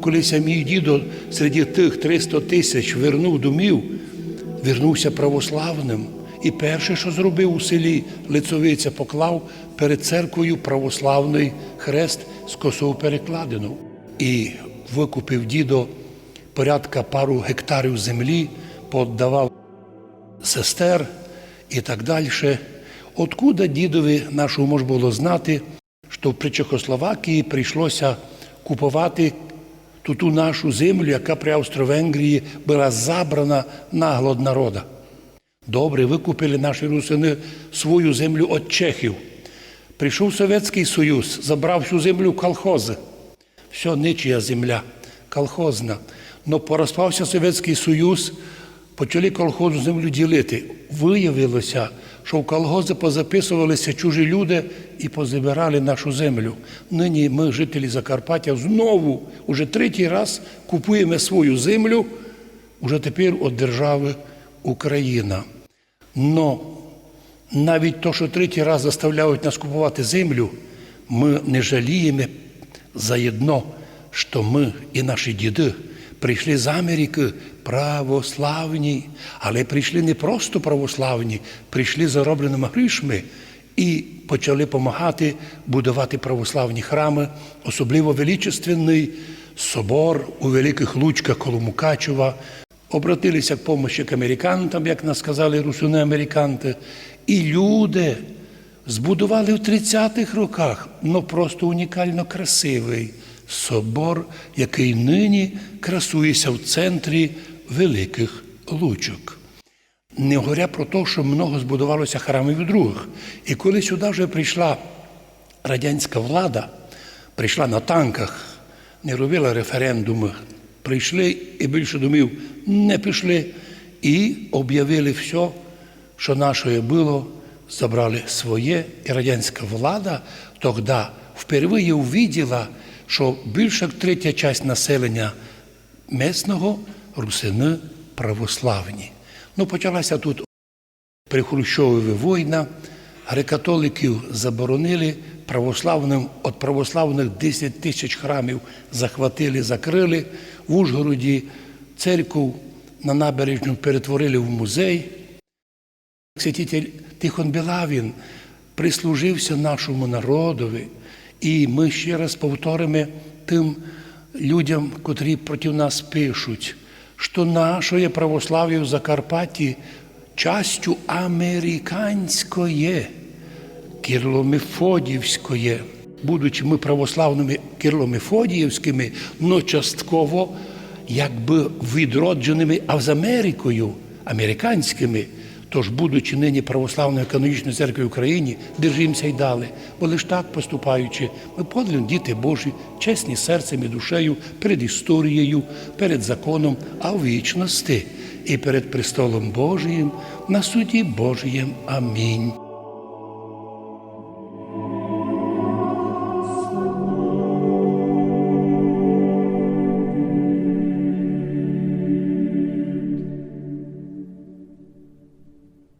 Колись мій дідо серед тих 300 тисяч вернув домів, вернувся православним. І перше, що зробив у селі Лицовиця, поклав перед церквою православний хрест з косою перекладину. І викупив дідо порядка пару гектарів землі, поддавав сестер і так далі. Откуда дідові нашому можна було знати, що при Чехословакії прийшлося купувати ту ту нашу землю, яка при Австро-Венгрії була забрана нагло народа. Добре, викупили наші русини свою землю від чехів. Прийшов Совєтський Союз, забрав всю землю в колхози. Все, ничия земля, колхозна. Но порозпався Совєтський Союз, почали колхозну землю ділити. Виявилося, що в колгози позаписувалися чужі люди і позабирали нашу землю. Нині ми, жителі Закарпаття, знову уже третій раз купуємо свою землю, уже тепер від держави Україна. Но навіть то, що третій раз заставляють нас купувати землю, ми не жаліємо заєдно, що ми і наші діди прийшли з Америки православні, але прийшли не просто православні, прийшли заробленими грішми і почали допомагати будувати православні храми, особливо величественний собор у Великих Лучках коло Мукачева. Обратилися к помощі к американтам, як нас сказали русуни американти, і люди збудували в 30-х роках, ну просто унікально красивий собор, який нині красується в центрі Великих Лучок. Не говоря про те, що много збудувалося храмів других. І коли сюди вже прийшла радянська влада, прийшла на танках, не робила референдуми, прийшли і більше домів не пішли, і об'явили все, що нашої було, забрали своє, і радянська влада тоді вперше увиділа, що більша третя частина населення місного русини православні. Ну, почалася тут при Хрущові війна, греко-католиків заборонили, православним, від православних 10 тисяч храмів захватили, закрили. В Ужгороді церкву на набережну перетворили в музей. Святитель Тихон Білавін прислужився нашому народові, і ми ще раз повторимо тим людям, котрі проти нас пишуть, що наше православ'я в Закарпатті частю американської, кирло-мефодіївської. Будучи ми православними кирло-мефодіївськими, но частково якби відродженими, а з Америкою, американськими. Тож, будучи нині православною канонічною церквою України, держимося й далі. Бо лиш так поступаючи, ми подлинні діти Божі, чесні серцем і душею перед історією, перед законом, а в вічності і перед престолом Божиїм на суді Божиєм. Амінь.